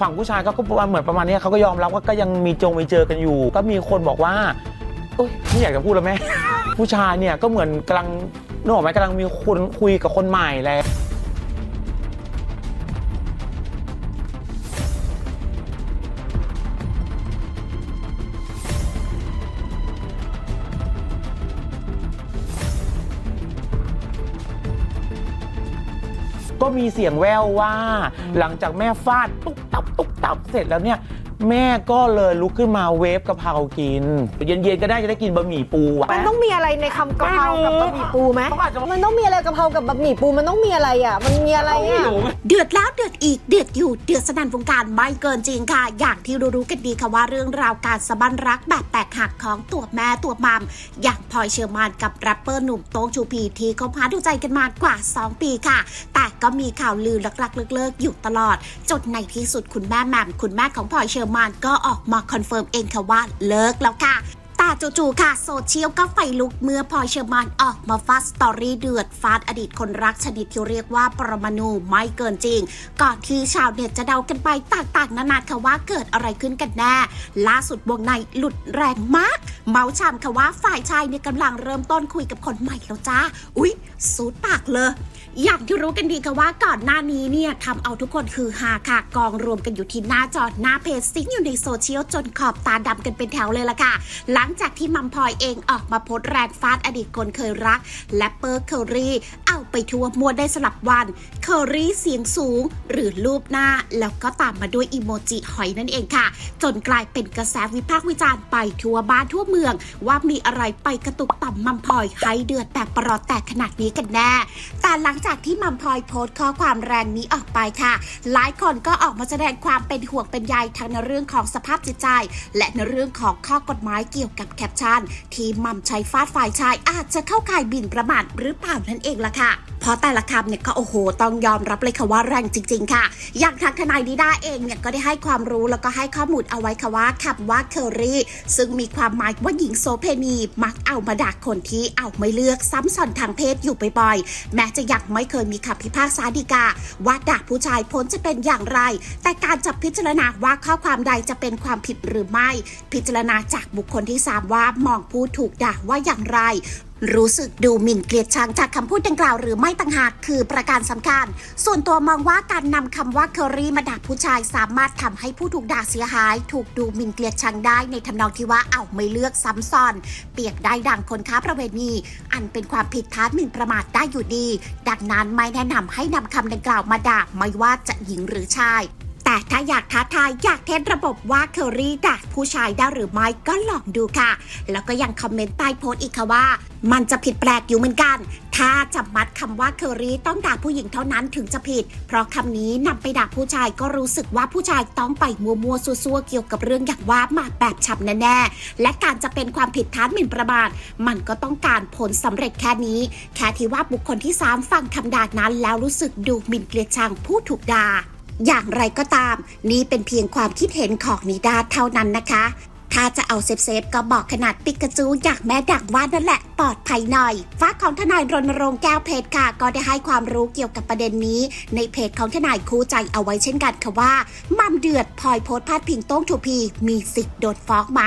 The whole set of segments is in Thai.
ฝั่งผู้ชายก็ก็ประมาณเหมือนประมาณเนี้ยเขาก็ยอมรับว่าก็ยังมีจงมีเจอกันอยู่ ก็มีคนบอกว่าเอ้ยไม่อยากจะพูดแล้วแม่ ผู้ชายเนี่ยก็เหมือนกำลังนึกออกไหมกำลังมีคนคุยกับคนใหม่แล้ว ก็มีเสียงแววว่า หลังจากแม่ฟาดตุ๊กตับตุ๊กตับเสร็จแล้วเนี่ย แม่ก็เลยลุกขึ้นมาเวฟกะเพรากิน เย็นๆก็ได้จะได้กินบะหมี่ปูอะ มันต้องมีอะไรในคำกะเพรากับไม่รู้บะหมี่ปูไหมเขาอาจจะ มันต้องมีอะไรกะเพรากับบะหมี่ปูมันต้องมีอะไรอะ มันมีอะไรไม่อะรู้เดือดแล้วเดือดอีกเดือดอยู่เดือดสนั่นวงการไม่เกินจริงค่ะ อย่างที่รู้ๆกันดีค่ะว่าเรื่องราวการสะบั้นรักแบบแตกหักของตัวแม่ตัวมัมอย่างพลอยเชอร์มานกับแรปเปอร์หนุ่มโต้งชูพีที่เขาพาดูใจกันมากว่า 2 ปีค่ะ แต่ก็มีข่าวลือลักๆเลิกๆอยู่ตลอด จนในที่สุดคุณแม่แหม่มคุณแม่ของพลอยเชอร์มานก็ออกมาคอนเฟิร์มเองค่ะว่าเลิกแล้วค่ะ จู่ๆค่ะ โซเชียลก็ไฟลุกเมื่อพลอยเชอร์มานออกมาฟาดสตอรี่เดือดฟาดอดีตคนรักชนิดที่เรียกว่าปรมาณูไม่เกินจริง ก่อนที่ชาวเน็ตจะเดากันไปต่างๆ นานาค่ะว่าเกิดอะไรขึ้นกันแน่ ล่าสุดวงในหลุดแรงมาก เมาชามค่ะว่าฝ่ายชายเนี่ยกำลังเริ่มต้นคุยกับคนใหม่แล้วจ้า อุ๊ยสูดปากเลยอย่างที่รู้กันดีค่ะว่าก่อนหน้านี้เนี่ยทำเอาทุกคนคือฮาค่ะ กองรวมกันอยู่ที่หน้าจอหน้าเพจซิงอยู่ในโซเชียลจนขอบตาดำกันเป็นแถวเลยล่ะค่ะ หลังจากที่มัมพลอยเองออกมาโพสแรงฟาดอดีตคนเคยรักและเปอร์เคอรี่ เอาไปทั่วมัวได้สลับวัน เคอรี่เสียงสูง หรือรูปหน้า แล้วก็ตามมาด้วยอีโมจิหอยนั่นเองค่ะ จนกลายเป็นกระแสวิพากษ์วิจารณ์ไปทั่วบ้านทั่วเมือง ว่ามีอะไรไปกระตุกต่อมมัมพลอยให้เดือดแบบประหลอดแตกขนาดนี้กันแน่ แต่หลังจากที่มัมพลอยโพสข้อความแรงนี้ออกไปค่ะ หลายคนก็ออกมาแสดงความเป็นห่วงเป็นใยทั้งในเรื่องของสภาพจิตใจ และในเรื่องของข้อกฎหมายเกี่ยวกับแคปชั่นที่มัมใช้ฟาดฝ่ายชายอาจจะเข้าข่ายบินประมาทหรือเปล่านั่นเองล่ะค่ะเพราะแต่ละคำเนี่ยก็โอ้โห ต้องยอมรับเลยค่ะว่าแรงจริง ๆ ค่ะ อย่างทางทนายนิด้าเองเนี่ยก็ได้ให้ความรู้แล้วก็ให้ข้อมูลเอาไว้ค่ะว่าคำว่าเคอรี่ซึ่งมีความหมายว่าหญิงโสเพณี มักเอามาด่าคนที่เอาไม่เลือกซ้ำซ้อนทางเพศอยู่บ่อยๆแม้จะยังไม่เคยมีคำพิพากษาฎีกา ว่าด่าผู้ชายพ้นจะเป็นอย่างไร แต่การจับพิจารณาว่าข้อความใดจะเป็นความผิดหรือไม่ พิจารณาจากบุคคลที่สามว่ามองผู้ถูกด่าว่าอย่างไร รู้สึกดูหมิ่นเกลียดชังจากคำพูดดังกล่าวหรือไม่ต่างหากคือประการสำคัญ ส่วนตัวมองว่าการนำคำว่าเคอรี่มาด่าผู้ชายสามารถทำให้ผู้ถูกด่าเสียหาย ถูกดูหมิ่นเกลียดชังได้ในทำนองที่ว่าเอาไม่เลือกซ้ำซ้อน เปียบได้ดังคนค้าประเวณี อันเป็นความผิดฐานหมิ่นประมาทได้อยู่ดี ดังนั้นไม่แนะนำให้นำคำดังกล่าวมาด่าไม่ว่าจะหญิงหรือชาย แต่ถ้าอยากท้าทายอยากเทสระบบว่าเคอรี่ด่าผู้ชายได้หรือไม่ก็ลองดูค่ะ แล้วก็ยังคอมเมนต์ใต้โพสต์อีกค่ะว่า มันจะผิดแปลกอยู่เหมือนกัน ถ้าจับมัดคำว่าเคอรี่ต้องด่าผู้หญิงเท่านั้นถึงจะผิด เพราะคำนี้นำไปด่าผู้ชายก็รู้สึกว่าผู้ชายต้องไปมัวๆซัวๆเกี่ยวกับเรื่องอย่างว่ามาแบบฉับแน่ๆและการจะเป็นความผิดฐานหมิ่นประมาทมันก็ต้องการผลสำเร็จแค่นี้ แค่ที่ว่าบุคคลที่สามฟังคำด่านั้นแล้วรู้สึกดูหมิ่นเกลียดชังผู้ถูกด่า อย่างไรก็ตาม นี่เป็นเพียงความคิดเห็นของนิดาเท่านั้นนะคะ ถ้าจะเอาเซฟเซฟๆก็บอกขนาดปิกาจูอยากแม่ดักว่านั่นแหละปลอดภัยหน่อยฟ้าของทนายรณรงค์แก้วเพชรค่ะ ก็ได้ให้ความรู้เกี่ยวกับประเด็นนี้ ในเพจของทนายคู่ใจเอาไว้เช่นกันค่ะว่ามัมเดือดพลอยโพสต์พาดพิงโต้งทูพีมีสิทธิ์โดนฟ้องไหม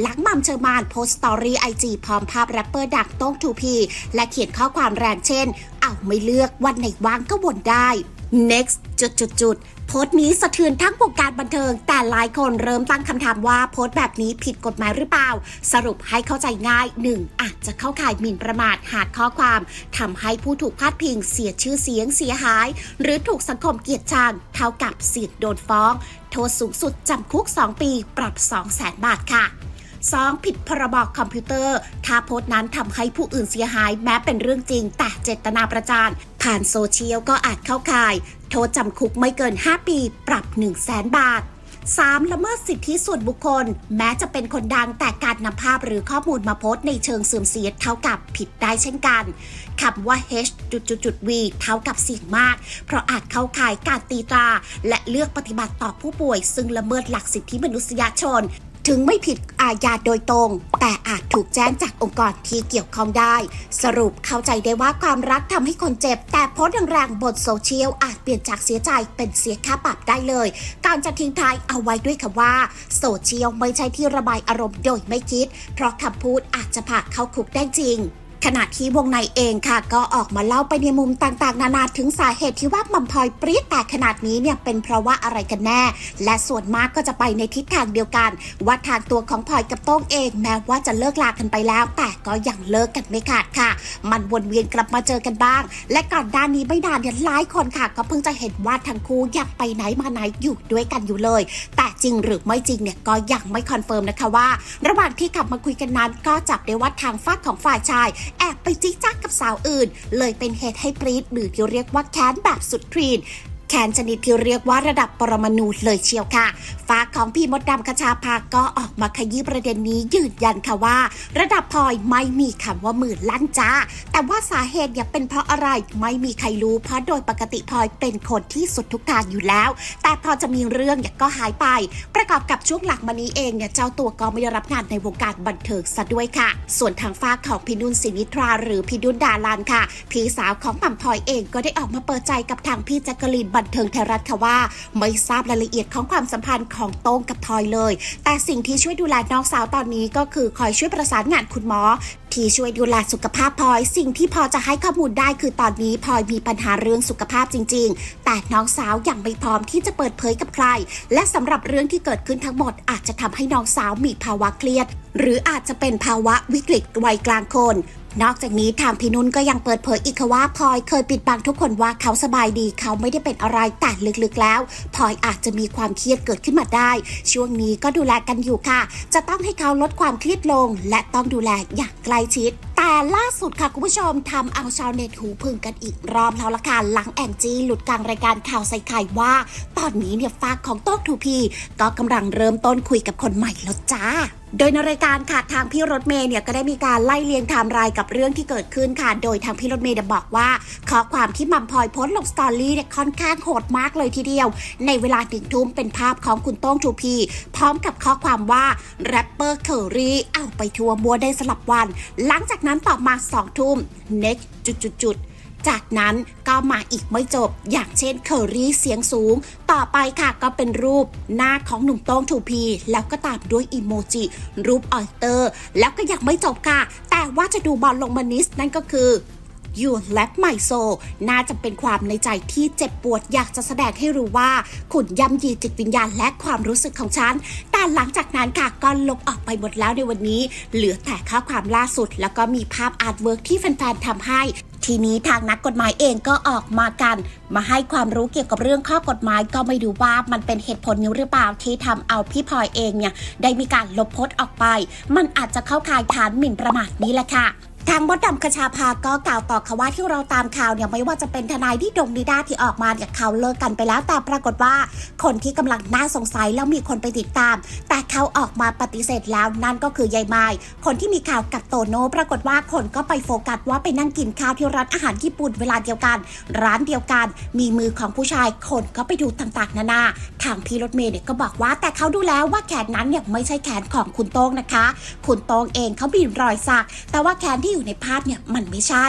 หลังมัมเชอร์มานโพสต์สตอรี่ไอจีพร้อมภาพแรปเปอร์ดักโต้งทูพีและเขียนข้อความแรงเช่น เอาไม่เลือกวันไหนว่างก็บ่นได้ next จุดจุดจุดโพสต์นี้สะเทือนทั้งวงการบันเทิง แต่หลายคนเริ่มตั้งคำถามว่าโพสต์แบบนี้ผิดกฎหมายหรือเปล่า สรุปให้เข้าใจง่าย 1. อาจจะเข้าข่ายหมิ่นประมาทหากข้อความทำให้ผู้ถูกพาดพิงเสียชื่อเสียงเสียหาย หรือถูกสังคมเกลียดชังเท่ากับเสี่ยงโดนฟ้อง โทษสูงสุดจำคุก 2 ปี ปรับ 2 0 0 0 0 0 บาทค่ะ 2. ผิดพรบคอมพิวเตอร์ ถ้าโพสต์นั้นทำให้ผู้อื่นเสียหายแม้เป็นเรื่องจริง แต่เจตนาประจานผ่านโซเชียลก็อาจเข้าข่าย โทษจำคุกไม่เกิน 5 ปี ปรับ 1 0 0 0 0แสนบาท 3. ละเมิดสิทธิส่วนบุคคล แม้จะเป็นคนดังแต่การนำภาพหรือข้อมูลมาโพสต์ในเชิงเสื่อมเสียเท่ากับผิดได้เช่นกันคำว่า h จุดจุดจุด v เท่ากับสี่งมาก เพราะอาจเข้าข่ายการตีตรา และเลือกปฏิบัติต่อผู้ป่วย ซึ่งละเมิดหลักสิทธิมนุษยชน ถึงไม่ผิดอาญาโดยตรง แต่อาจถูกแจ้งจากองค์กรที่เกี่ยวข้องได้ สรุปเข้าใจได้ว่าความรักทำให้คนเจ็บ แต่โพสต์แรงๆบนโซเชียลอาจเปลี่ยนจากเสียใจเป็นเสียค่าปรับได้เลย การจะทิ้งท้ายเอาไว้ด้วยคำว่า โซเชียลไม่ใช่ที่ระบายอารมณ์โดยไม่คิด เพราะคำพูดอาจจะพาเข้าคุกได้จริง ขณะที่วงในเองค่ะ ก็ออกมาเล่าไปในมุมต่างๆ นานาถึงสาเหตุที่ว่ามัมพลอยปรี๊ดแต่ขนาดนี้เนี่ยเป็นเพราะว่าอะไรกันแน่ และส่วนมากก็จะไปในทิศทางเดียวกัน ว่าทางตัวของพลอยกับโต้งเองแม้ว่าจะเลิกลากันไปแล้ว แต่ก็ยังเลิกกันไม่ขาดค่ะ มันวนเวียนกลับมาเจอกันบ้าง และก่อนด้านนี้ไม่นานเนี่ยหลายคนค่ะ ก็เพิ่งจะเห็นว่าทั้งคู่ยังไปไหนมาไหนอยู่ด้วยกันอยู่เลย แต่จริงหรือไม่จริงเนี่ยก็ยังไม่คอนเฟิร์มนะคะว่า ระหว่างที่กลับมาคุยกันนั้นก็จับได้ว่าทางฝากของฝ่ายชายแอบไปจิ๊กจักกับสาวอื่น เลยเป็นเหตุให้ปรีดหรือที่เรียกว่าแค้นแบบสุดทรีน แคนชนิดที่เรียกว่าระดับปรมาณูเลยเชียวค่ะฝากของพี่มดดำคชาภาก็ออกมาขยี้ประเด็นนี้ยืนยันค่ะว่า ระดับพลอยไม่มีคำว่าหมื่นลั่นจ้า แต่ว่าสาเหตุเนี่ยเป็นเพราะอะไรไม่มีใครรู้ เพราะโดยปกติพลอยเป็นคนที่สุดทุกทางอยู่แล้ว แต่พอจะมีเรื่องเนี่ยก็หายไป ประกอบกับช่วงหลังมานี้เองเนี่ยเจ้าตัวก็ไม่ได้รับงานในวงการบันเทิงซะด้วยค่ะ ส่วนทางฝ้ากของพี่นุ่นสินิทรา หรือพี่ดุนดาลันค่ะพี่สาวของหม่ำพลอยเองก็ได้ออกมาเปิดใจกับทางพี่แจ๊กกะลีนบันเทิงไทยรัฐค่ะว่า ไม่ทราบรายละเอียดของความสัมพันธ์ของโต้งกับพลอยเลย แต่สิ่งที่ช่วยดูแลน้องสาวตอนนี้ก็คือคอยช่วยประสานงานคุณหมอที่ช่วยดูแลสุขภาพพลอย สิ่งที่พอจะให้ข้อมูลได้คือตอนนี้พลอยมีปัญหาเรื่องสุขภาพจริง ๆ แต่น้องสาวยังไม่พร้อมที่จะเปิดเผยกับใคร และสำหรับเรื่องที่เกิดขึ้นทั้งหมด อาจจะทำให้น้องสาวมีภาวะเครียด หรืออาจจะเป็นภาวะวิกฤตวัยกลางคน นอกจากนี้ทางพี่นุ่นก็ยังเปิดเผยอีกค่ะว่าพลอยเคยปิดบังทุกคนว่าเขาสบายดี เขาไม่ได้เป็นอะไรแต่ลึกๆแล้วพลอยอาจจะมีความเครียดเกิดขึ้นมาได้ ช่วงนี้ก็ดูแลกันอยู่ค่ะ จะต้องให้เขาลดความเครียดลง และต้องดูแลอย่างใกล้ชิด แต่ล่าสุดค่ะคุณผู้ชมทำเอาชาวเน็ตหูพึ่งกันอีกรอบแล้วละค่ะหลังแองจี้หลุดกลางรายการข่าวใส่ไข่ว่า ตอนนี้เนี่ยฝากของโต๊ะทูพีก็กำลังเริ่มต้นคุยกับคนใหม่แล้วจ้าโดยในรายการค่ะทางพี่รถเมย์เนี่ยก็ได้มีการไล่เลียงไทม์ไลน์กับเรื่องที่เกิดขึ้นค่ะ โดยทางพี่รถเมย์บอกว่าข้อความที่มัมพลอยโพสต์ลงสตอรี่เนี่ยค่อนข้างโหดมากเลยทีเดียว ในเวลาถึงทุ่มเป็นภาพของคุณโต้งชูพี พร้อมกับข้อความว่าแรปเปอร์เคอรี่เอาไปทัวร์มัวได้สลับวัน หลังจากนั้นต่อมาสองทุ่ม next จุดๆๆจากนั้นก็มาอีกไม่จบ อย่างเช่นเคอรี่เสียงสูง ต่อไปค่ะก็เป็นรูปหน้าของหนุ่มโต้งทูพี แล้วก็ตามด้วยอีโมจิ รูปออยเตอร์ แล้วก็ยังไม่จบค่ะ แต่ว่าจะดูบอลลงมานิสนั่นก็คือ You Left My Soul น่าจะเป็นความในใจที่เจ็บปวดอยากจะแสดงให้รู้ว่าคุณย่ำยีจิตวิญญาณและความรู้สึกของฉัน แต่หลังจากนั้นค่ะก็ลบออกไปหมดแล้วในวันนี้ เหลือแต่ข้อความล่าสุด แล้วก็มีภาพอาร์ตเวิร์กที่แฟนๆทำให้ทีนี้ทางนักกฎหมายเองก็ออกมากัน มาให้ความรู้เกี่ยวกับเรื่องข้อกฎหมายก็ไม่รู้ว่ามันเป็นเหตุผลนี้หรือเปล่าที่ทำเอาพี่พลอยเองเนี่ยได้มีการลบโพสต์ออกไป มันอาจจะเข้าข่ายฐานหมิ่นประมาทนี้แหละค่ะ ทางมดดำคชาภาก็กล่าวต่อค่ะว่าที่เราตามข่าวเนี่ยไม่ว่าจะเป็นทนายที่ดงดีด้าที่ออกมาเนี่ยเขาเลิกกันไปแล้วแต่ปรากฏว่า คนที่กำลังน่าสงสัยแล้วมีคนไปติดตาม แต่เขาออกมาปฏิเสธแล้วนั่นก็คือยายไม้คนที่มีข่าวกับโตโน่ปรากฏว่าคนก็ไปโฟกัสว่าไปนั่งกินข้าวที่ร้านอาหารญี่ปุ่นเวลาเดียวกัน ร้านเดียวกัน มีมือของผู้ชายคนก็ไปดูต่างๆนานาทางพี่รถเมย์เนี่ยก็บอกว่า แต่เขาดูแล้วว่าแขนนั้นเนี่ยไม่ใช่แขนของคุณโต้งนะคะ คุณโต้งเองเขามีรอยสัก แต่ว่าแขนที่อยู่ในภาพเนี่ยมันไม่ใช่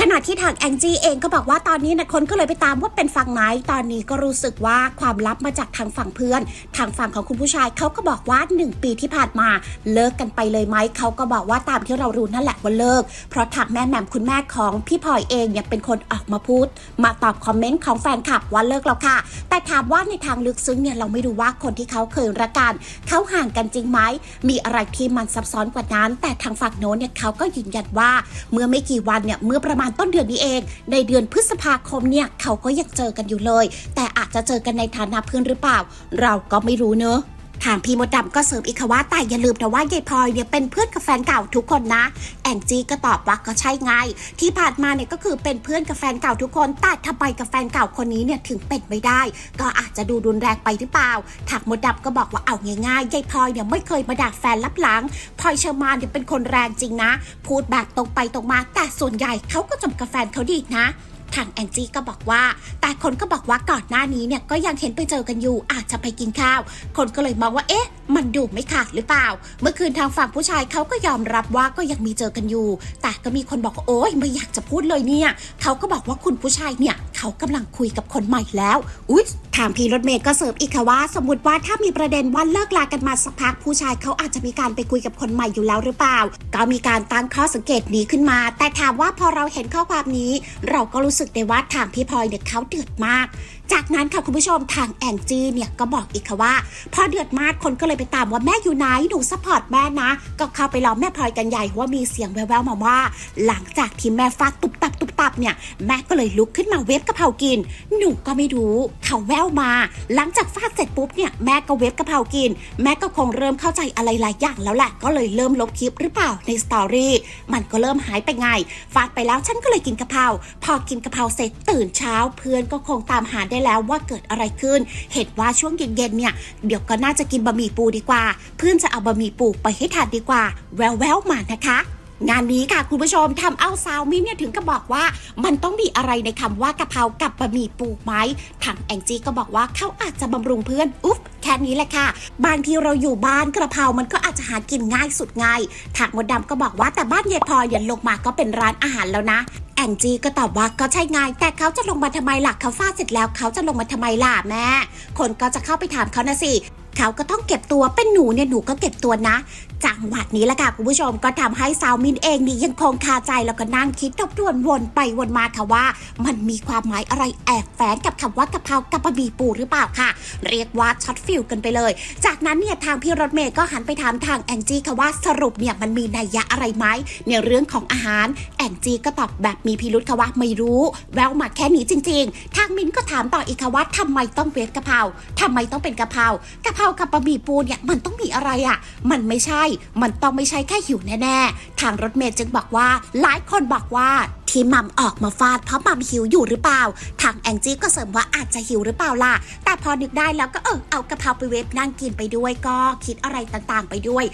ขณะที่ทางแองจี้เองก็บอกว่าตอนนี้นะคนก็เลยไปตามว่าเป็นฝั่งไหนตอนนี้ก็รู้สึกว่าความลับมาจากทางฝั่งเพื่อน ทางฝั่งของคุณผู้ชายเขาก็บอกว่า 1 ปีที่ผ่านมาเลิกกันไปเลยไหมเขาก็บอกว่าตามที่เรารู้นั่นแหละว่าเลิก เพราะทางแม่แหม่มคุณแม่ของพี่พลอยเองเนี่ยเป็นคนออกมาพูด มาตอบคอมเมนต์ของแฟนคลับว่าเลิกแล้วค่ะ แต่ถามว่าในทางลึกซึ้งเนี่ยเราไม่รู้ว่าคนที่เขาเคยรักกันเขาห่างกันจริงไหมมีอะไรที่มันซับซ้อนกว่านั้น แต่ทางฝั่งโน้นเนี่ยเขาก็ยืนยันว่า เมื่อไม่กี่วันเนี่ยเมื่อประมาณต้นเดือนนี้เอง ในเดือนพฤษภาคมเนี่ยเขาก็ยังเจอกันอยู่เลย แต่อาจจะเจอกันในฐานะเพื่อนหรือเปล่า เราก็ไม่รู้เนอะ ทางพี่มดดำก็เสริมอีกค่ะว่าแต่อย่าลืมนะว่ายายพลอยเนี่ยเป็นเพื่อนกับแฟนเก่าทุกคนนะ แองจี้ก็ตอบว่าก็ใช่ไง ที่ผ่านมาเนี่ยก็คือเป็นเพื่อนกับแฟนเก่าทุกคน แต่ทำไมกับแฟนเก่าคนนี้เนี่ยถึงเป็นไม่ได้ ก็อาจจะดูรุนแรงไปหรือเปล่าทางมดดำก็บอกว่าเอาง่ายๆยายพลอยเนี่ยไม่เคยมาด่าแฟนลับหลังพลอยเชอร์มานเนี่ยเป็นคนแรงจริงนะ พูดแบบตรงไปตรงมา แต่ส่วนใหญ่เขาก็จมกับแฟนเขาดีนะ ทางแองจี้ก็บอกว่า แต่คนก็บอกว่าก่อนหน้านี้เนี่ยก็ยังเห็นไปเจอกันอยู่อาจจะไปกินข้าว คนก็เลยมองว่าเอ๊ะ มันดูไม่ขาดหรือเปล่า เมื่อคืนทางฝั่งผู้ชายเขาก็ยอมรับว่าก็ยังมีเจอกันอยู่ แต่ก็มีคนบอกว่าโอ๊ยไม่อยากจะพูดเลยเนี่ยเขาก็บอกว่าคุณผู้ชายเนี่ย เขากำลังคุยกับคนใหม่แล้ว อุ๊ยถามพี่รถเมย์ก็เสริมอีกค่ะว่า สมมติว่าถ้ามีประเด็นว่าเลิกลากันมาสักพักผู้ชายเขาอาจจะมีการไปคุยกับคนใหม่อยู่แล้วหรือเปล่า ก็มีการตั้งข้อสังเกตนี้ขึ้นมา แต่ถามว่าพอเราเห็นข้อความนี้ เราก็รู้สึกได้ว่าทางพี่พลอยเนี่ยเขาเดือดมาก จากนั้นค่ะคุณผู้ชมทางแองจี้เนี่ยก็บอกอีกค่ะว่า พอเดือดมากคนก็เลยไปตามว่าแม่อยู่ไหนหนูซัพพอร์ตแม่นะ ก็เข้าไปล้อมแม่พลอยกันใหญ่ว่ามีเสียงแว่วๆมาว่า หลังจากที่แม่ฟาดตุบตับตุบตับเนี่ยแม่ก็เลยลุกขึ้นมาเวฟกะเพรากิน หนูก็ไม่รู้เขาแววมา หลังจากฟาดเสร็จปุ๊บเนี่ยแม่ก็เวฟกะเพรากิน แม่ก็คงเริ่มเข้าใจอะไรหลายอย่างแล้วแหละก็เลยเริ่มลบคลิปหรือเปล่าในสตอรี่มันก็เริ่มหายไปไงฟาดไปแล้วฉันก็เลยกินกะเพราพอกินกะเพราเสร็จตื่นเช้าเพื่อนก็คงตามหาได้แล้วว่าเกิดอะไรขึ้น เห็นว่าช่วงเย็นๆเนี่ยเดี๋ยวก็น่าจะกินบะหมี่ปูดีกว่า เพื่อนจะเอาบะหมี่ปูไปให้ทานดีกว่า แววๆมานะคะงานนี้ค่ะคุณผู้ชมทำเอาสาวมิ้นเนี่ยถึงกับบอกว่า มันต้องมีอะไรในคำว่ากะเพรากับบะหมี่ปูไหมทางแองจี้ก็บอกว่าเขาอาจจะบำรุงเพื่อนอุ๊บแค่นี้แหละค่ะ บางทีเราอยู่บ้านกระเพรามันก็อาจจะหากินง่ายสุดง่ายทางมดดำก็บอกว่าแต่บ้านยายพลอยเนี่ยลงมาก็เป็นร้านอาหารแล้วนะ แองจี้ก็ตอบว่าก็ใช่ไงแต่เขาจะลงมาทำไมล่ะเขาฟาดเสร็จแล้วเขาจะลงมาทำไมล่ะแม่ คนก็จะเข้าไปถามเขานะสิเขาก็ต้องเก็บตัวเป็นหนูเนี่ยหนูก็เก็บตัวนะ จังหวัดนี้แหละค่ะคุณผู้ชมก็ทำให้สาวมินเองนี่ยังคงคาใจแล้วก็นั่งคิดทบทวนวนไปวนมาค่ะว่า มันมีความหมายอะไรแอบแฝงกับคำว่ากะเพรากับบะหมี่ปูหรือเปล่าค่ะ เรียกว่าช็อตฟิลกันไปเลย จากนั้นเนี่ยทางพี่รถเมย์ก็หันไปถามทางแองจี้ค่ะว่าสรุปเนี่ยมันมีนัยยะอะไรไหมในเรื่องของอาหารแองจี้ก็ตอบแบบมีพิรุธค่ะว่าไม่รู้ แววมาแค่นี้จริง ๆ ทางมินก็ถามต่ออีกค่ะว่าทำไมต้องเวฟกะเพราทำไมต้องเป็นกะเพรากะเพรากับบะหมี่ปูเนี่ยมันต้องมีอะไรอะ มันไม่ใช่มันต้องไม่ใช่แค่หิวแน่ๆ ทางรถเมย์จึงบอกว่า หลายคนบอกว่าที่มัมออกมาฟาดเพราะมัมหิวอยู่หรือเปล่า ทางแองจี้ก็เสริมว่าอาจจะหิวหรือเปล่าล่ะ แต่พอนึกได้แล้วก็เออเอากระเพราไปเวฟนั่งกินไปด้วยก็คิดอะไรต่างๆไปด้วย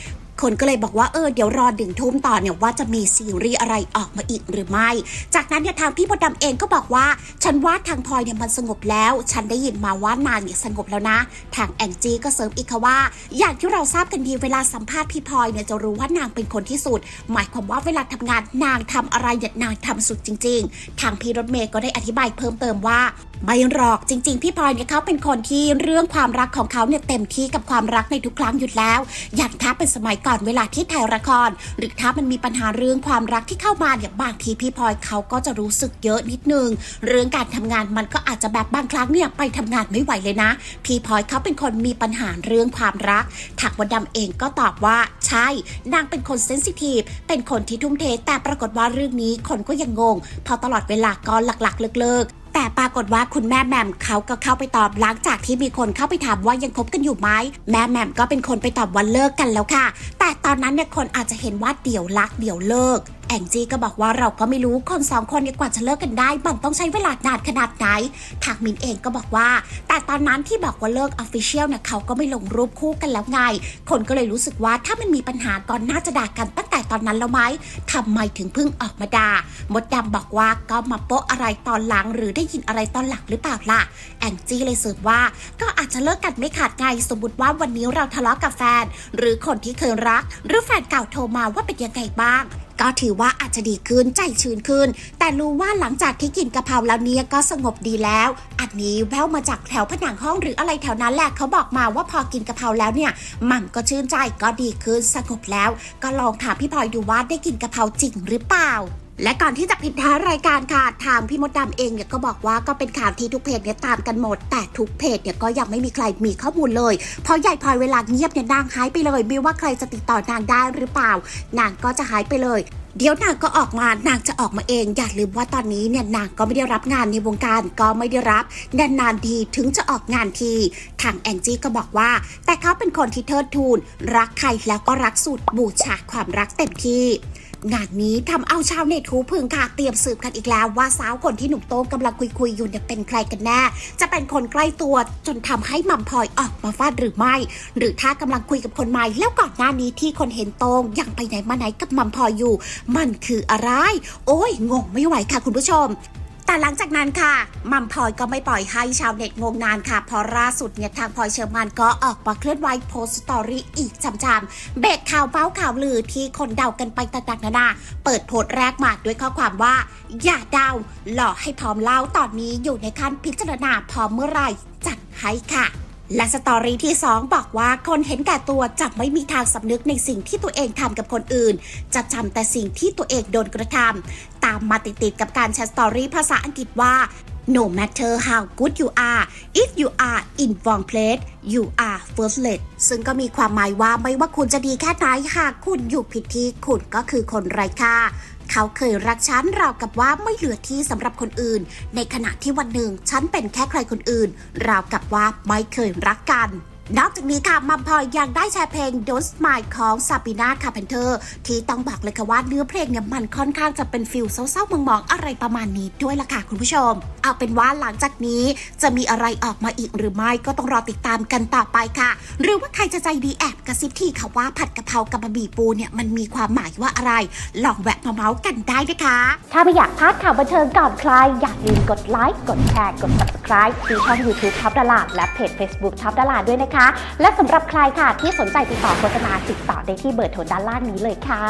คนก็เลยบอกว่าเออเดี๋ยวรอดึงทุ่มต่อเนี่ยว่าจะมีซีรีส์อะไรออกมาอีกหรือไม่ จากนั้นเนี่ยทางพี่มดดำเองก็บอกว่า ฉันว่าทางพลอยเนี่ยมันสงบแล้ว ฉันได้ยินมาว่านางเนี่ยสงบแล้วนะ ทางแองจี้ก็เสริมอีกค่ะว่า อย่างที่เราทราบกันดีเวลาสัมภาษณ์พี่พลอยเนี่ยจะรู้ว่านางเป็นคนที่สุด หมายความว่าเวลาทำงานนางทำอะไรเนี่ยนางทำสุดจริง ๆ ทางพี่รถเมย์ก็ได้อธิบายเพิ่มเติมว่าไม่หรอกจริง ๆ พี่พลอยเนี่ยเขาเป็นคนที่เรื่องความรักของเขาเนี่ยเต็มที่กับความรักในทุกครั้งอยู่แล้ว อย่างถ้าเป็นสมัยก่อนเวลาที่ถ่ายละคร หรือถ้ามันมีปัญหาเรื่องความรักที่เข้ามาเนี่ยบางทีพี่พลอยเขาก็จะรู้สึกเยอะนิดนึง เรื่องการทำงานมันก็อาจจะแบบบางครั้งเนี่ยไปทำงานไม่ไหวเลยนะ พี่พลอยเขาเป็นคนมีปัญหาเรื่องความรักถักวันดำเองก็ตอบว่าใช่ นางเป็นคนเซนซิทีฟเป็นคนที่ทุ่มเทแต่ปรากฏว่าเรื่องนี้คนก็ยังงง พอตลอดเวลาก็หลักๆ เลิกๆ แต่ปรากฏว่าคุณแม่แหม่มเขาก็เข้าไปตอบหลังจากที่มีคนเข้าไปถามว่ายังคบกันอยู่ไหมแม่แหม่มก็เป็นคนไปตอบว่าเลิกกันแล้วค่ะ แต่ตอนนั้นเนี่ยคนอาจจะเห็นว่าเดี๋ยวรักเดี๋ยวเลิก แองจี้ก็บอกว่าเราก็ไม่รู้คนสองคนเนี่ยกว่าจะเลิกกันได้มันต้องใช้เวลานานขนาดไหนทางมินเองก็บอกว่า แต่ตอนนั้นที่บอกว่าเลิกออฟฟิเชียลเนี่ยเขาก็ไม่ลงรูปคู่กันแล้วไง คนก็เลยรู้สึกว่าถ้ามันมีปัญหาก่อนน่าจะด่ากันตั้งแต่ตอนนั้นแล้วไหมทำไมถึงเพิ่งออกมาด่ามดดำบอกว่าก็มาโป๊ะอะไรตอนหลังหรือได้ยินอะไรตอนหลังหรือเปล่าล่ะแองจี้เลยสืบว่า ก็อาจจะเลิกกันไม่ขาดไงสมมติว่าวันนี้เราทะเลาะกับแฟน หรือคนที่เคยรัก หรือแฟนเก่าโทรมาว่าเป็นยังไงบ้าง ก็ถือว่าอาจจะดีขึ้นใจชื้นขึ้น แต่รู้ว่าหลังจากที่กินกะเพราแล้วเนี่ยก็สงบดีแล้ว อันนี้แววมาจากแถวผนังห้องหรืออะไรแถวนั้นแหละเขาบอกมาว่าพอกินกะเพราแล้วเนี่ยมันก็ชื่นใจก็ดีขึ้นสงบแล้ว ก็ลองถามพี่พลอยดูว่าได้กินกะเพราจริงหรือเปล่า และก่อนที่จะปิดท้ายรายการค่ะ ทางพี่มดดำเองเนี่ยก็บอกว่าก็เป็นข่าวที่ทุกเพจเนี่ยตามกันหมด แต่ทุกเพจเนี่ยก็ยังไม่มีใครมีข้อมูลเลย เพราะใหญ่พลอยเวลาเงียบเนี่ยนางหายไปเลย ไม่ว่าใครจะติดต่อนางได้หรือเปล่า นางก็จะหายไปเลยเดี๋ยวนางก็ออกมานางจะออกมาเอง อย่าลืมว่าตอนนี้เนี่ยนางก็ไม่ได้รับงานในวงการก็ไม่ได้รับนานๆทีถึงจะออกงานทีทางแองจี้ก็บอกว่า แต่เขาเป็นคนที่เทิดทูนรักใครแล้วก็รักสุดบูชาความรักเต็มที่ งานนี้ทำเอาชาวเน็ตหูพึงค่ะเตรียมสืบกันอีกแล้ว ว่าสาวคนที่หนุ่มโต้งกำลังคุยคุยๆอยู่เนี่ยเป็นใครกันแน่ จะเป็นคนใกล้ตัวจนทำให้มัมพลอยออกมาฟาดหรือไม่ หรือถ้ากำลังคุยกับคนใหม่แล้วก่อนหน้านี้ที่คนเห็นโต้งยังไปไหนมาไหนกับมัมพลอยอยู่ มันคืออะไร โอ้ยงงไม่ไหวค่ะคุณผู้ชม แต่หลังจากนั้นค่ะมัมพลอยก็ไม่ปล่อยให้ชาวเน็ตงงนานค่ะเพราะล่าสุดเนี่ยทางพลอยเชอร์มานก็ออกมาเคลื่อนไหวโพสต์สตอรี่อีกจำๆเบรกข่าวเป้าข่าวลือที่คนเดากันไปต่างๆนานาเปิดโพสต์แรกมาด้วยข้อความว่า อย่าเดาหล่อให้พร้อมเล่าตอนนี้อยู่ในขั้นพิจารณาพร้อมเมื่อไหร่จัดให้ค่ะ และสตอรี่ที่ 2 บอกว่าคนเห็นแก่ตัวจะไม่มีทางสำนึกในสิ่งที่ตัวเองทำกับคนอื่น จะจำแต่สิ่งที่ตัวเองโดนกระทำตามมาติดๆกับการแชร์สตอรี่ภาษาอังกฤษว่า no matter how good you are if you are in wrong place you are worthless ซึ่งก็มีความหมายว่าไม่ว่าคุณจะดีแค่ไหนหากคุณอยู่ผิดที่คุณก็คือคนไร้ค่า เขาเคยรักฉันราวกับว่าไม่เหลือที่สำหรับคนอื่น ในขณะที่วันหนึ่งฉันเป็นแค่ใครคนอื่น ราวกับว่าไม่เคยรักกัน นอกจากนี้ค่ะมัมพลอยยังได้แชร์เพลง Don't Smile ของซาบิน่าคาเพนเทอร์ที่ต้องบอกเลยค่ะว่าเนื้อเพลงเนี่ยมันค่อนข้างจะเป็นฟิลเศร้าๆมองๆอะไรประมาณนี้ด้วยล่ะค่ะคุณผู้ชม เอาเป็นว่าหลังจากนี้จะมีอะไรออกมาอีกหรือไม่ก็ต้องรอติดตามกันต่อไปค่ะ หรือว่าใครจะใจดีแอบกระซิบที่ค่ะว่าผัดกะเพรากับบะหมี่ปูเนี่ยมันมีความหมายว่าอะไร ลองแวะมาเมาส์กันได้นะคะ ถ้าไม่อยากพลาดข่าวบันเทิงก่อนใครอย่าลืมกดไลค์กดแชร์กด subscribe ที่ช่อง YouTube ท็อปดาราและเพจ Facebook ท็อปดาราด้วยนะคะและสำหรับใครค่ะที่สนใจติดต่อโฆษณาติดต่อได้ที่เบอร์โทรด้านล่างนี้เลยค่ะ